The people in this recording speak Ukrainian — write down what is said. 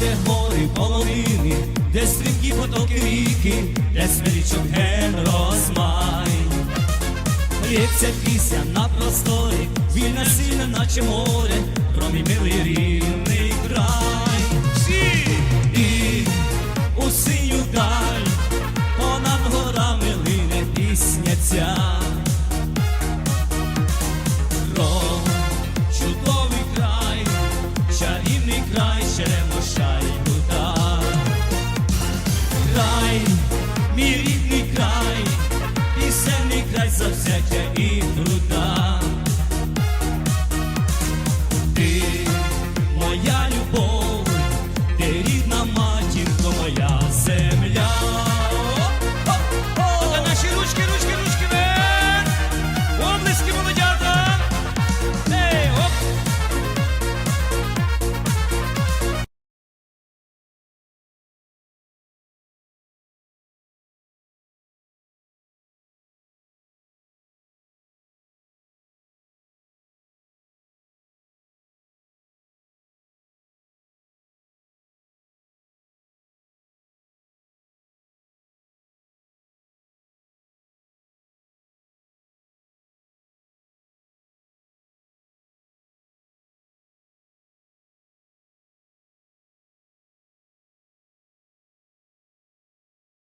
де гори полонини, де стрімкі потоки ріки, де смирічок ген розмай. Лється пісня на просторі, вільна сильна, наче море, про мій край, черемоша й